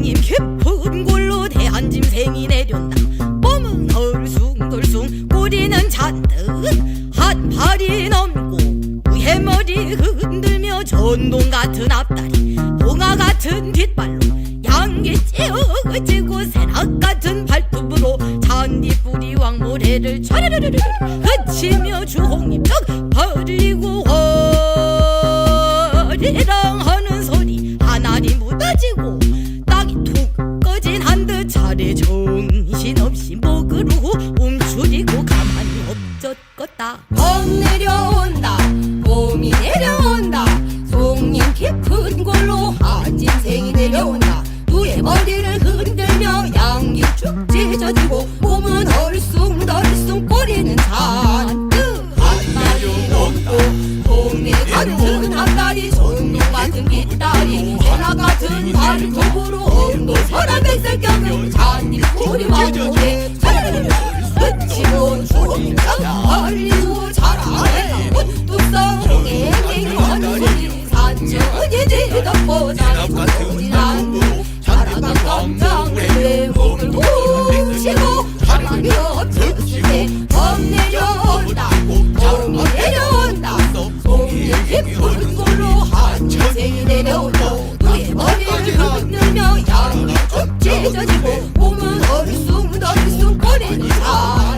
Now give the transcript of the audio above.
주홍님 깊은 골로 대한 짐승이 내렸나 몸은 덜숭덜숭 꼬리는 잔뜩 한 팔이 넘고 우해머리 흔들며 전동 같은 앞다리 봉화 같은 뒷발로 양기 찌어지고 새낙 같은 발톱으로 잔디뿌리 왕모래를 촤르르르르 흐치며 주홍님 쩍 벌리고 정신없이 목으로 움츠리고 가만히 엎젖었다. 봄 내려온다 봄이 내려온다 송님 깊은 골로 한짐승이 내려온다. 두의 머리를 흔들며 양기 쭉 찢어지고 몸은 얼숭덜숭 꼬리는 잔뜩. 앞다리 높고 동네 같은 앞다리 전동 같은 뒷다리 해나 같은 발톱으로 뭐 선한 백색 경을 잔디 우리 왕국에 자리를 붙이고 조림장 얼리고 자라해 뚝성에 행원이 산천이 지덮고 자리 나무 자라는 광장에 몸을 뭉치고 사랑이 없으시네 범 내려온다. 범 내려온다. 손이 깊은 걸로 한 인생이 내려온다. You Oh.